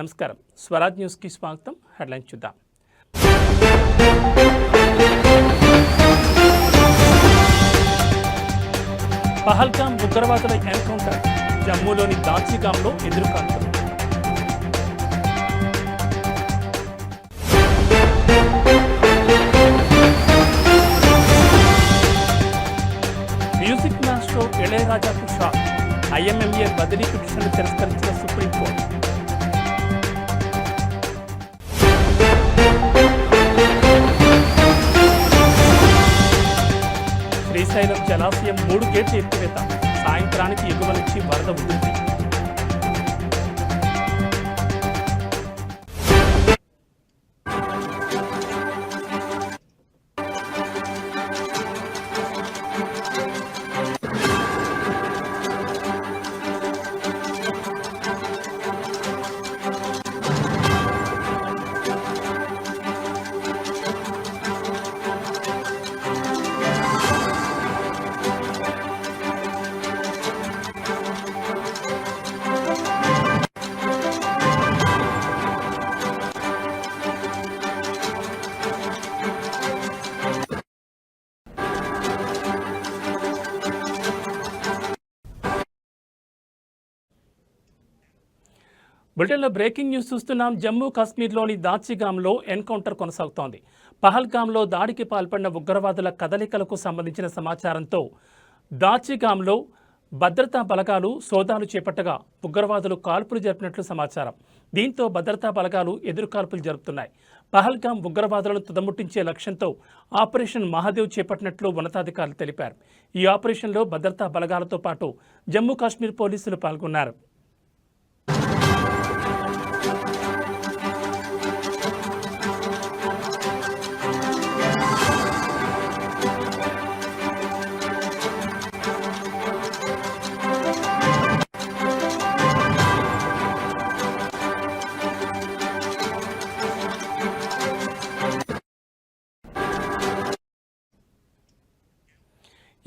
నమస్కారం. స్వరాజ్ న్యూస్కి స్వాగతం. హెడ్లైన్ చూద్దాం. పహల్గాం ఉగ్రవాదుల ఎన్కౌంటర్ జమ్మూలోని దాచిగాంలో ఎదురుకాల్పులు మ్యూజిక్ మాస్టర్ ఇళయరాజాకు షాక్. ఐఎంఎంఏ బదిలీ పిటిషన్లు తిరస్కరించిన సుప్రీంకోర్టు. శ్రీశైలం జలాశయం మూడు గేట్లు ఎత్తివేత. సాయంత్రానికి ఎగువ నుంచి వరద ఉంటుంది బులెటిన్లో బ్రేకింగ్ న్యూస్ చూస్తున్నాం. జమ్మూ కాశ్మీర్లోని దాచిగాంలో ఎన్కౌంటర్ కొనసాగుతోంది. పహల్గాంలో దాడికి పాల్పడిన ఉగ్రవాదుల కదలికలకు సంబంధించిన సమాచారంతో దాచిగాంలో భద్రతా బలగాలు సోదాలు చేపట్టగా ఉగ్రవాదులు కాల్పులు జరిపినట్లు సమాచారం. దీంతో భద్రతా బలగాలు ఎదురుకాల్పులు జరుపుతున్నాయి. పహల్గాం ఉగ్రవాదులను తుదముట్టించే లక్ష్యంతో ఆపరేషన్ మహాదేవ్ చేపట్టినట్లు ఉన్నతాధికారులు తెలిపారు. ఈ ఆపరేషన్లో భద్రతా బలగాలతో పాటు జమ్మూ కాశ్మీర్ పోలీసులు పాల్గొన్నారు.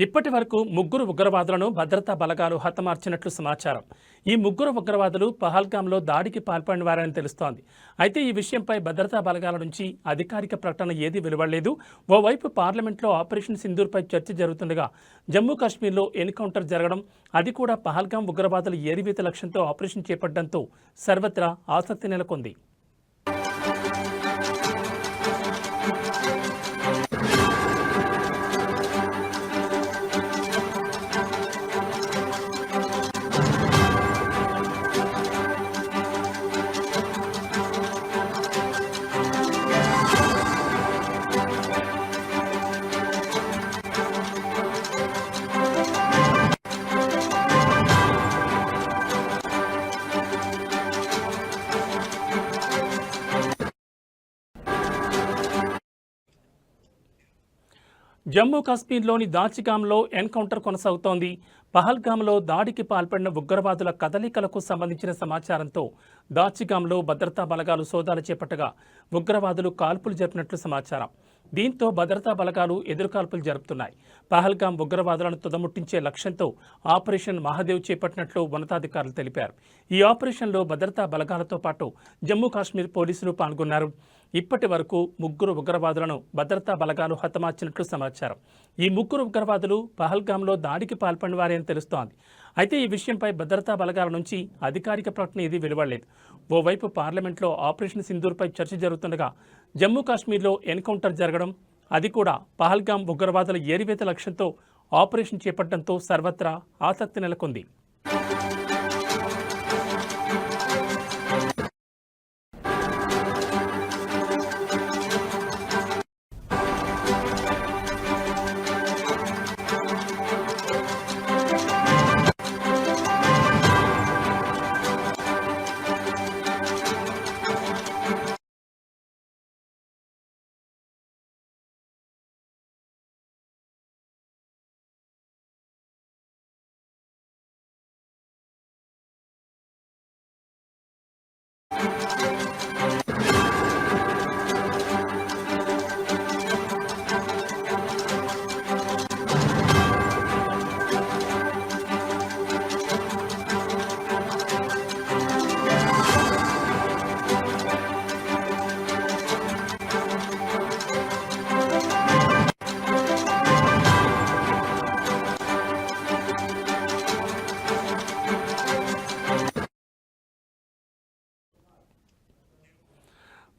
ఇప్పటి వరకు ముగ్గురు ఉగ్రవాదులను భద్రతా బలగాలు హతమార్చినట్లు సమాచారం. ఈ ముగ్గురు ఉగ్రవాదులు పహల్గాంలో దాడికి పాల్పడిన వారని తెలుస్తోంది. అయితే ఈ విషయంపై భద్రతా బలగాల నుంచి అధికారిక ప్రకటన ఏదీ వెలువడలేదు. ఓవైపు పార్లమెంట్లో ఆపరేషన్ సింధూర్పై చర్చ జరుగుతుండగా జమ్మూ కాశ్మీర్లో ఎన్కౌంటర్ జరగడం అది కూడా పహల్గాం ఉగ్రవాదుల ఏరివేత లక్ష్యంతో ఆపరేషన్ చేపట్టడంతో సర్వత్రా ఆసక్తి నెలకొంది. జమ్మూ కాశ్మీర్లోని దాచిగాంలో ఎన్కౌంటర్ కొనసాగుతోంది. పహల్గాంలో దాడికి పాల్పడిన ఉగ్రవాదుల కదలికలకు సంబంధించిన సమాచారంతో దాచిగాంలో భద్రతా బలగాలు సోదాలు చేపట్టగా ఉగ్రవాదులు కాల్పులు జరిపినట్లు సమాచారం. దీంతో భద్రతా బలగాలు ఎదురుకాల్పులు జరుపుతున్నాయి. పహల్గాం ఉగ్రవాదులను తుదముట్టించే లక్ష్యంతో ఆపరేషన్ మహాదేవ్ చేపట్టినట్లు ఉన్నతాధికారులు తెలిపారు. ఈ ఆపరేషన్లో భద్రతా బలగాలతో పాటు జమ్మూ కాశ్మీర్ పోలీసులు పాల్గొన్నారు. ఇప్పటి వరకు ముగ్గురు ఉగ్రవాదులను భద్రతా బలగాలు హతమార్చినట్లు సమాచారం. ఈ ముగ్గురు ఉగ్రవాదులు పహల్గాంలో దాడికి పాల్పడిన వారే అని తెలుస్తోంది. అయితే ఈ విషయంపై భద్రతా బలగాల నుంచి అధికారిక ప్రకటన ఏది వెలువడలేదు. ఓవైపు పార్లమెంట్లో ఆపరేషన్ సింధూర్పై చర్చ జరుగుతుండగా జమ్మూ కాశ్మీర్లో ఎన్కౌంటర్ జరగడం అది కూడా పహల్గాం ఉగ్రవాదుల ఏరివేత లక్ష్యంతో ఆపరేషన్ చేపట్టడంతో సర్వత్రా ఆసక్తి నెలకొంది.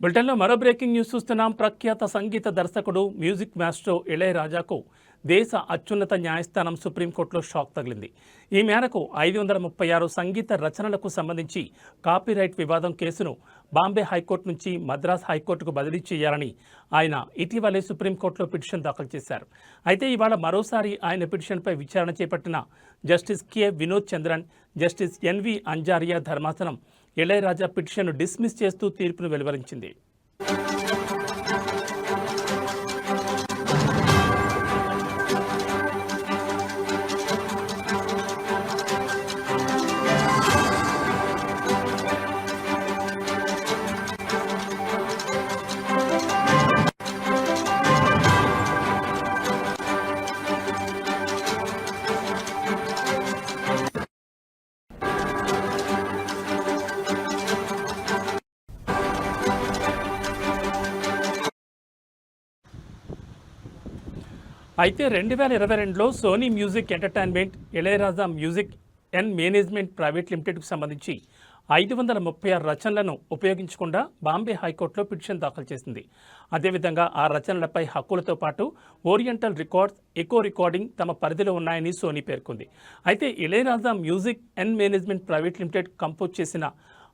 బులెటిన్లో మరో బ్రేకింగ్ న్యూస్ చూస్తున్నాం. ప్రఖ్యాత సంగీత దర్శకుడు మ్యూజిక్ మాస్ట్రో ఇళయరాజాకు దేశ అత్యున్నత న్యాయస్థానం సుప్రీంకోర్టులో షాక్ తగిలింది. ఈ మేరకు ఐదు వందల ముప్పై ఆరు సంగీత రచనలకు సంబంధించి కాపీరైట్ వివాదం కేసును బాంబే హైకోర్టు నుంచి మద్రాస్ హైకోర్టుకు బదిలీ చేయాలని ఆయన ఇటీవలే సుప్రీంకోర్టులో పిటిషన్ దాఖలు చేశారు. అయితే ఇవాళ మరోసారి ఆయన పిటిషన్పై విచారణ చేపట్టిన justice K. Vinod Chandran justice NV Anjaria ధర్మాసనం ఇళయరాజా పిటిషన్ను డిస్మిస్ చేస్తూ తీర్పును వెలువరించింది. అయితే రెండు వేల ఇరవై రెండులో Sony music entertainment Ilaiyaraaja music and management private లిమిటెడ్కు సంబంధించి ఐదు వందల ముప్పై ఆరు రచనలను ఉపయోగించకుండా బాంబే హైకోర్టులో పిటిషన్ దాఖలు చేసింది. అదేవిధంగా ఆ రచనలపై హక్కులతో పాటు ఓరియంటల్ రికార్డ్స్ ఎకో రికార్డింగ్ తమ పరిధిలో ఉన్నాయని సోనీ పేర్కొంది. అయితే Ilaiyaraaja music and management private limited compose చేసిన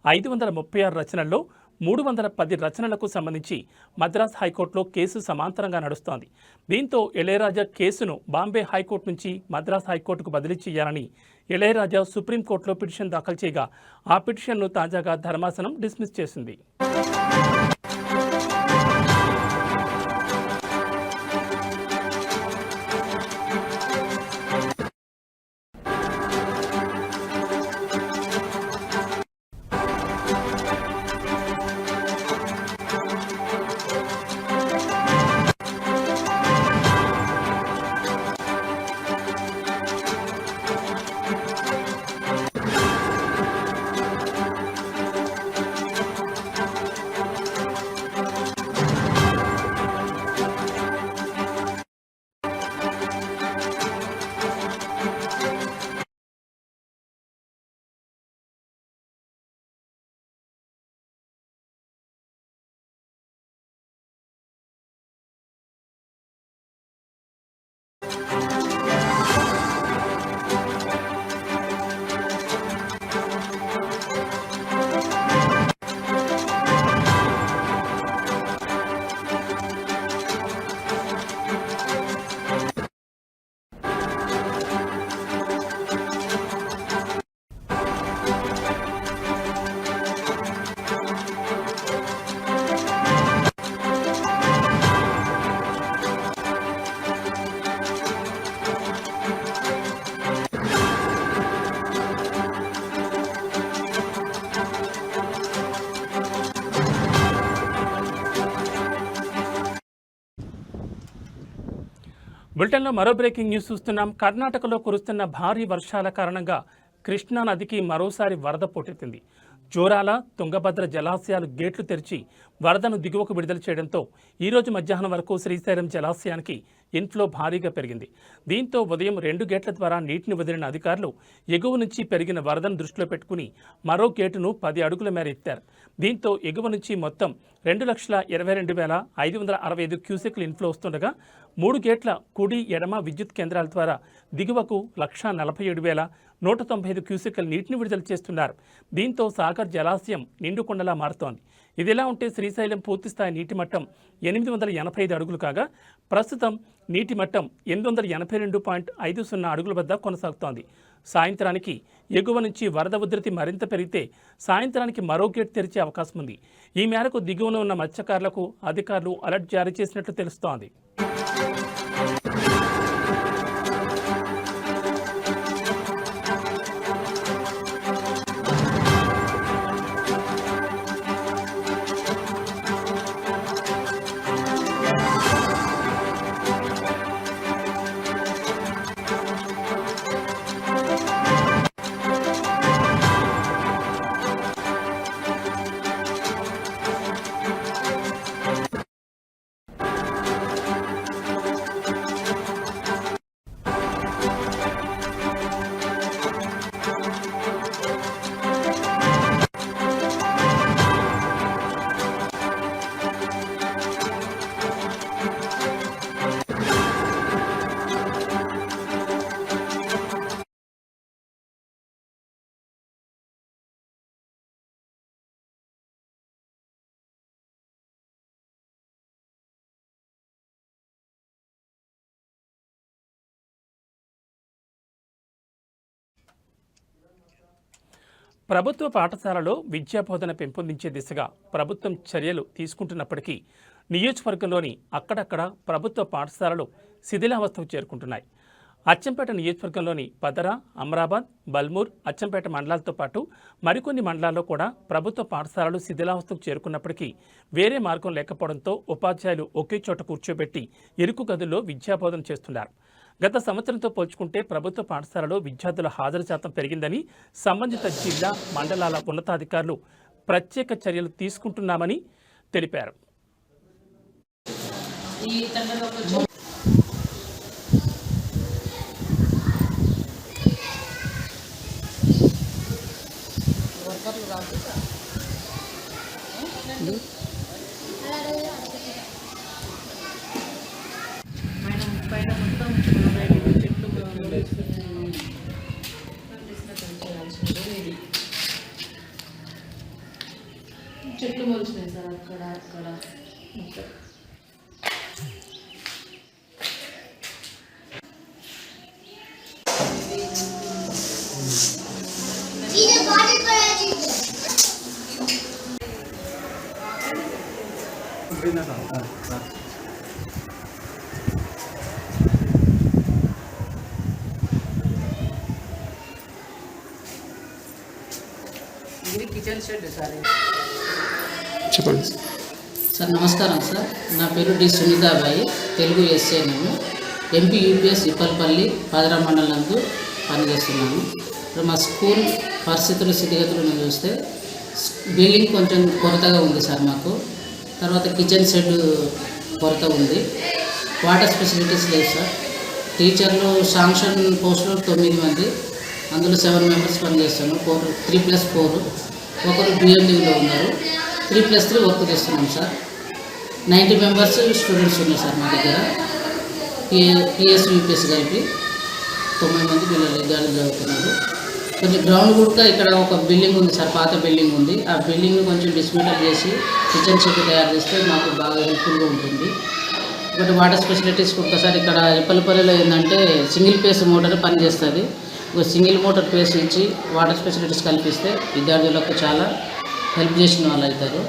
ఐదు వందల ముప్పై ఆరు రచనల్లో మూడు వందల పది రచనలకు సంబంధించి మద్రాస్ హైకోర్టులో కేసు సమాంతరంగా నడుస్తోంది. దీంతో ఇళయరాజా కేసును బాంబే హైకోర్టు నుంచి మద్రాస్ హైకోర్టుకు బదిలీ చేయాలని ఇళయరాజా సుప్రీంకోర్టులో పిటిషన్ దాఖలు చేయగా ఆ పిటిషన్ను తాజాగా ధర్మాసనం డిస్మిస్ చేసింది. బులెటిన్లో మరో బ్రేకింగ్ న్యూస్ చూస్తున్నాం. కర్ణాటకలో కురుస్తున్న భారీ వర్షాల కారణంగా కృష్ణా నదికి మరోసారి వరద పోటెత్తింది జోరాల తుంగభద్ర జలాశయాలు గేట్లు తెరిచి వరదను దిగువకు విడుదల చేయడంతో ఈరోజు మధ్యాహ్నం వరకు శ్రీశైలం జలాశయానికి ఇన్ఫ్లో భారీగా పెరిగింది. దీంతో ఉదయం రెండు గేట్ల ద్వారా నీటిని వదిలిన అధికారులు ఎగువ నుంచి పెరిగిన వరదను దృష్టిలో పెట్టుకుని మరో గేటును పది అడుగుల మేర ఎత్తారు. దీంతో ఎగువ నుంచి మొత్తం రెండు లక్షల ఇరవై రెండు వేల ఐదు వందల అరవై ఐదు క్యూసెక్లు ఇన్ఫ్లో వస్తుండగా మూడు గేట్ల కుడి ఎడమ విద్యుత్ కేంద్రాల ద్వారా దిగువకు లక్ష నలభై ఏడు వేల నూట తొంభై ఐదు క్యూసెక్ల నీటిని విడుదల చేస్తున్నారు. దీంతో సాగర్ జలాశయం నిండుకొండలా మారుతోంది. ఇదిలా ఉంటే శ్రీశైలం పూర్తిస్థాయి నీటి మట్టం ఎనిమిది వందల ఎనభై ఐదు అడుగులు కాగా ప్రస్తుతం నీటి మట్టం ఎనిమిది వందల ఎనభై రెండు పాయింట్ ఐదు సున్నా అడుగుల వద్ద కొనసాగుతోంది. సాయంత్రానికి ఎగువ నుంచి వరద ఉధృతి మరింత పెరిగితే సాయంత్రానికి మరో గేట్ తెరిచే అవకాశం ఉంది ఈ మేరకు దిగువన ఉన్న మత్స్యకారులకు అధికారులు అలర్ట్ జారీ చేసినట్లు తెలుస్తోంది. ప్రభుత్వ పాఠశాలలో విద్యాబోధన పెంపొందించే దిశగా ప్రభుత్వం చర్యలు తీసుకుంటున్నప్పటికీ నియోజకవర్గంలోని అక్కడక్కడ ప్రభుత్వ పాఠశాలలు శిథిలావస్థకు చేరుకుంటున్నాయి. అచ్చంపేట నియోజకవర్గంలోని పదరా అమరాబాద్ బల్మూర్ అచ్చంపేట మండలాలతో పాటు మరికొన్ని మండలాల్లో కూడా ప్రభుత్వ పాఠశాలలు శిథిలావస్థకు చేరుకున్నప్పటికీ వేరే మార్గం లేకపోవడంతో ఉపాధ్యాయులు ఒకే చోట కూర్చోబెట్టి ఇరుకు గదుల్లో విద్యాబోధన చేస్తున్నారు. గత సంవత్సరంతో పోల్చుకుంటే ప్రభుత్వ పాఠశాలలో విద్యార్థుల హాజరు శాతం పెరిగిందని సంబంధిత జిల్లా మండలాల ఉన్నతాధికారులు ప్రత్యేక చర్యలు తీసుకుంటున్నామని తెలిపారు. మేడం పైన మొత్తం చెట్లు మొలిచినాయి సార్ అక్కడ అక్కడ మొత్తం ఇది కిచెన్ షెడ్ సార్ ఇది. చెప్పండి. సార్ నమస్కారం సార్. నా పేరు డి. సునీతాబాయి. తెలుగు ఎస్ఏ నేను. ఎంపీ యూపీఎస్ ఇప్పలపల్లి పాదరా మండలందు పనిచేస్తున్నాను. ఇప్పుడు మా స్కూల్ పరిస్థితులు స్థితిగతులను చూస్తే బిల్డింగ్ కొంచెం కొరతగా ఉంది సార్ మాకు. తర్వాత కిచెన్ షెడ్ కొరత ఉంది. వాటర్ ఫెసిలిటీస్ లేవు సార్. టీచర్లు శాంక్షన్ పోస్టులు తొమ్మిది మంది. అందులో సెవెన్ మెంబర్స్ పనిచేస్తాను ఫోర్ త్రీ ప్లస్ ఫోర్. ఒకరు బిఎండీలో ఉన్నారు. త్రీ ప్లస్ త్రీ వర్క్ చేస్తున్నాం సార్. నైంటీ మెంబర్స్ స్టూడెంట్స్ ఉన్నారు సార్ మా దగ్గర. పిఎస్ యూపీఎస్ కలిపి తొంభై మంది పిల్లలు విద్యార్థులు చదువుతున్నారు. కొంచెం గ్రౌండ్ కూడా ఇక్కడ ఒక బిల్డింగ్ ఉంది సార్ పాత బిల్డింగ్ ఉంది. ఆ బిల్డింగ్ కొంచెం డిస్మెంటల్ చేసి కిచెన్ సెట్ తయారు చేస్తే మాకు బాగా హెల్ప్ఫుల్గా ఉంటుంది. ఒకటి వాటర్ ఫెసిలిటీస్ ఒక్కసారి ఇక్కడ ఎప్పలపల్లిలో ఏంటంటే సింగిల్ పేస్ మోటార్ పనిచేస్తుంది ఒక సింగిల్ మోటార్ పేస్ ఇచ్చి వాటర్ ఫెసిలిటీస్ కల్పిస్తే విద్యార్థులకు చాలా హెల్ప్ చేసిన వాళ్ళు అవుతారు.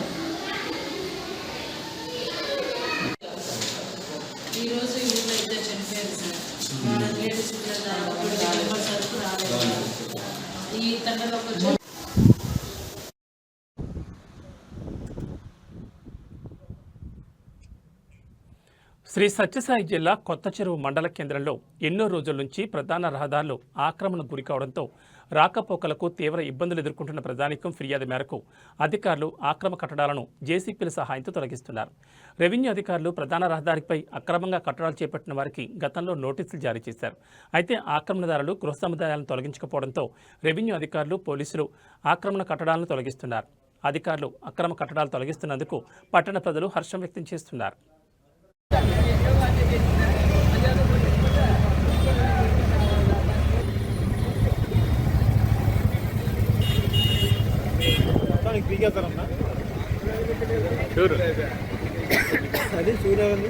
శ్రీ సత్యసాయి జిల్లా కొత్త చెరువు మండల కేంద్రంలో ఎన్నో రోజుల నుంచి ప్రధాన రహదారులు ఆక్రమణకు గురి కావడంతో రాకపోకలకు తీవ్ర ఇబ్బందులు ఎదుర్కొంటున్న ప్రజానికం ఫిర్యాదు మేరకు అధికారులు ఆక్రమ కట్టడాలను జేసీపీల సహాయంతో తొలగిస్తున్నారు. రెవెన్యూ అధికారులు ప్రధాన రహదారిపై అక్రమంగా కట్టడాలు చేపట్టిన వారికి గతంలో నోటీసులు జారీ చేశారు. అయితే ఆక్రమణదారులు గృహ సముదాయాలను తొలగించకపోవడంతో రెవెన్యూ అధికారులు పోలీసులు ఆక్రమణ కట్టడాలను తొలగిస్తున్నారు. అధికారులు అక్రమ కట్టడాలు తొలగిస్తున్నందుకు పట్టణ ప్రజలు హర్షం వ్యక్తం చేస్తున్నారు. దానికి పీకేస్తారన్నా అది సూర్య ఉంది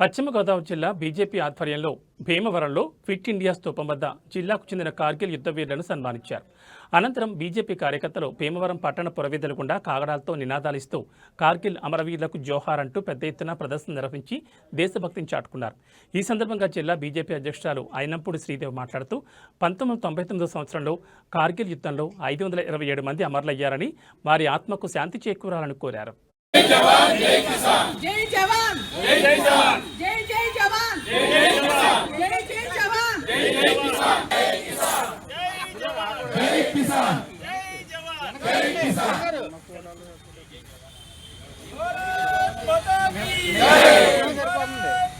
పశ్చిమ గోదావరి జిల్లా బీజేపీ ఆధ్వర్యంలో భీమవరంలో ఫిట్ ఇండియా స్థూపం వద్ద జిల్లాకు చెందిన కార్గిల్ యుద్ధ వీరులను సన్మానించారు. అనంతరం బీజేపీ కార్యకర్తలు భీమవరం పట్టణ పురవీధుల గుండా కాగడాలతో నినాదాలిస్తూ కార్గిల్ అమరవీరులకు జోహార్ అంటూ పెద్ద ఎత్తున ప్రదర్శన నిర్వహించి దేశభక్తిని చాటుకున్నారు. ఈ సందర్భంగా జిల్లా బీజేపీ అధ్యక్షురాలు అయినప్పుడు శ్రీదేవి మాట్లాడుతూ పంతొమ్మిది వందల తొంభై తొమ్మిదో సంవత్సరంలో కార్గిల్ యుద్ధంలో ఐదు వందల ఇరవై ఏడు మంది అమరులయ్యారని వారి ఆత్మకు శాంతి చేకూరాలని కోరారు. జై జవాన్ జై జవాన్ జై జై జవాన్ జై జై జవాన్ జై జై జవాన్ జై జై కిసాన్ జై కిసాన్ జై కిసాన్ జై కిసాన్ భారత్ మాతా కీ జై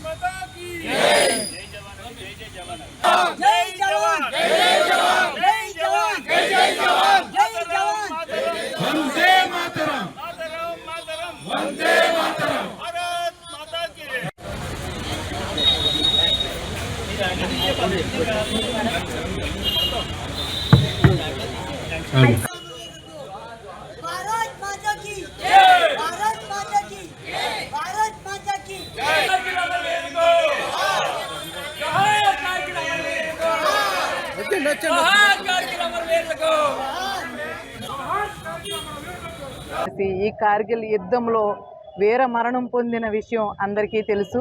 మాతా కీ జై జవాన్ ఈ కార్గిల్ యుద్ధంలో వీర మరణం పొందిన విషయం అందరికీ తెలుసు.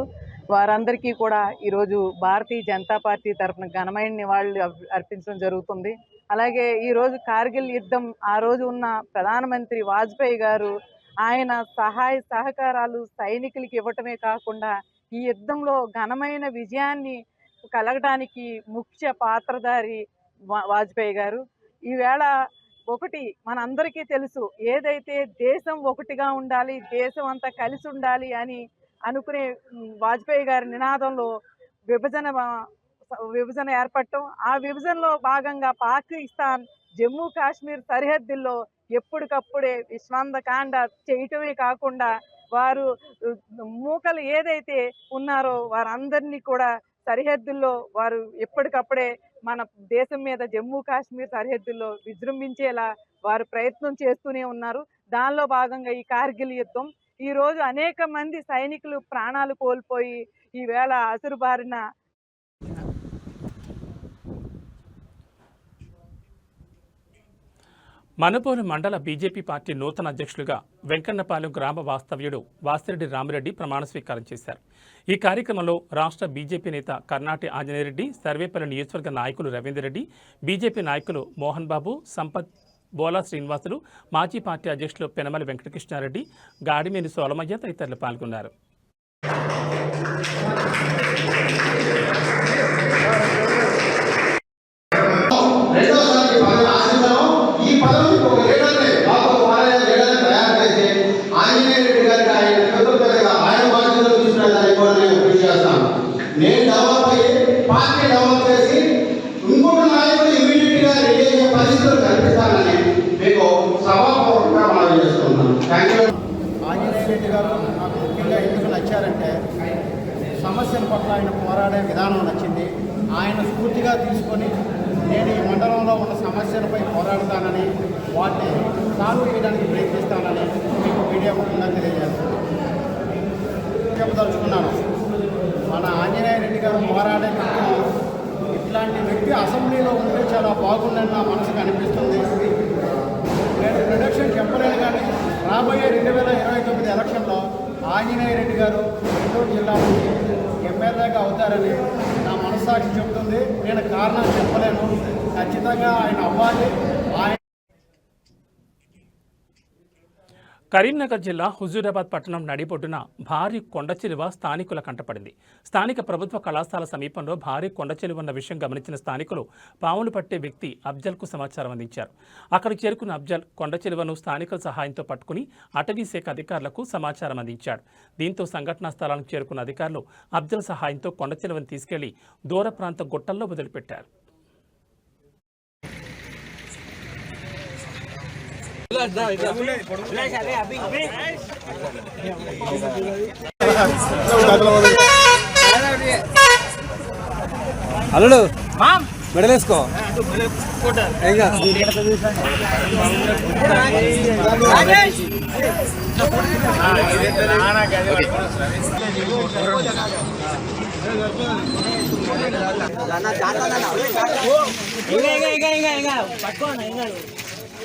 వారందరికీ కూడా ఈరోజు భారతీయ జనతా పార్టీ తరఫున ఘనమైన నివాళులు అర్పించడం జరుగుతుంది. అలాగే ఈరోజు కార్గిల్ యుద్ధం ఆ రోజు ఉన్న ప్రధానమంత్రి వాజ్పేయి గారు ఆయన సహాయ సహకారాలు సైనికులకి ఇవ్వటమే కాకుండా ఈ యుద్ధంలో ఘనమైన విజయాన్ని కలగడానికి ముఖ్య పాత్రధారి వా- వాజ్పేయి గారు. ఈవేళ ఒకటి మనందరికీ తెలుసు ఏదైతే దేశం ఒకటిగా ఉండాలి దేశం అంతా కలిసి ఉండాలి అని అనుకునే వాజ్పేయి గారి నినాదంలో విభజన విభజన ఏర్పడటం ఆ విభజనలో భాగంగా పాకిస్తాన్ జమ్మూ కాశ్మీర్ సరిహద్దుల్లో ఎప్పటికప్పుడే విశ్వాంతకాండ చేయటమే కాకుండా వారు మూకలు ఏదైతే ఉన్నారో వారందరినీ కూడా సరిహద్దుల్లో వారు ఎప్పటికప్పుడే మన దేశం మీద జమ్మూ కాశ్మీర్ సరిహద్దుల్లో విజృంభించేలా వారు ప్రయత్నం చేస్తూనే ఉన్నారు. దానిలో భాగంగా ఈ కార్గిల్ యుద్ధం ఈ రోజు అనేక మంది సైనికులు ప్రాణాలు కోల్పోయి ఈవేళ అసురు బారిన మనపోలు మండల బీజేపీ పార్టీ నూతన అధ్యక్షులుగా వెంకన్నపాలెం గ్రామ వాస్తవ్యుడు వాసిరెడ్డి రామిరెడ్డి ప్రమాణ స్వీకారం చేశారు. ఈ కార్యక్రమంలో రాష్ట్ర బీజేపీ నేత కర్ణాటి ఆంజనేయరెడ్డి సర్వేపల్లి నియోజకవర్గ నాయకులు రవీందర్ రెడ్డి బీజేపీ నాయకులు మోహన్ బాబు సంపత్ బోలా శ్రీనివాసులు మాజీ పార్టీ అధ్యక్షులు పెనమల వెంకటకృష్ణారెడ్డి గాడిమేని సోలమయ్య తదితరులు పాల్గొన్నారు. పట్ల ఆయన పోరాడే విధానం నచ్చింది. ఆయన స్ఫూర్తిగా తీసుకొని నేను ఈ మండలంలో ఉన్న సమస్యలపై పోరాడతానని వాటిని సాల్వ్ చేయడానికి ప్రయత్నిస్తానని మీకు మీడియా ముఖ్యంగా తెలియజేస్తాను. చెప్పదలుచుకున్నాను మన ఆంజనేయ రెడ్డి గారు పోరాడే ఇట్లాంటి వ్యక్తి అసెంబ్లీలో ఉంటే చాలా బాగుందని నా మనసుకు అనిపిస్తుంది. నేను ప్రొడక్షన్ చెప్పలేను కానీ రాబోయే రెండు వేల ఇరవై తొమ్మిది ఎలక్షన్లో ఆంజనేయ రెడ్డి గారు నెల్లూరు జిల్లా నుంచి ఎమ్మెల్యేగా అవుతారని నా మనస్సాక్షి చెబుతుంది నేను కారణం చెప్పలేను. ఖచ్చితంగా ఆయన అవ్వాలి ఆయన కరీంనగర్ జిల్లా హుజూరాబాద్ పట్టణం నడిబొడ్డున భారీ కొండచెలువ స్థానికుల కంటపడింది. స్థానిక ప్రభుత్వ కళాశాల సమీపంలో భారీ కొండ ఉన్న విషయం గమనించిన స్థానికులు పాములు పట్టే వ్యక్తి అబ్జల్కు సమాచారం అందించారు. అక్కడికి చేరుకున్న అబ్జల్ కొండచెలువను స్థానికుల సహాయంతో పట్టుకుని అటవీ శాఖ అధికారులకు సమాచారం అందించాడు. దీంతో సంఘటనా స్థలానికి చేరుకున్న అధికారులు అఫ్జల్ సహాయంతో కొండచెలువను తీసుకెళ్ళి దూర ప్రాంత గుట్టల్లో వదిలిపెట్టారు. అల్లుడు మెడలేసుకో ఇంకా.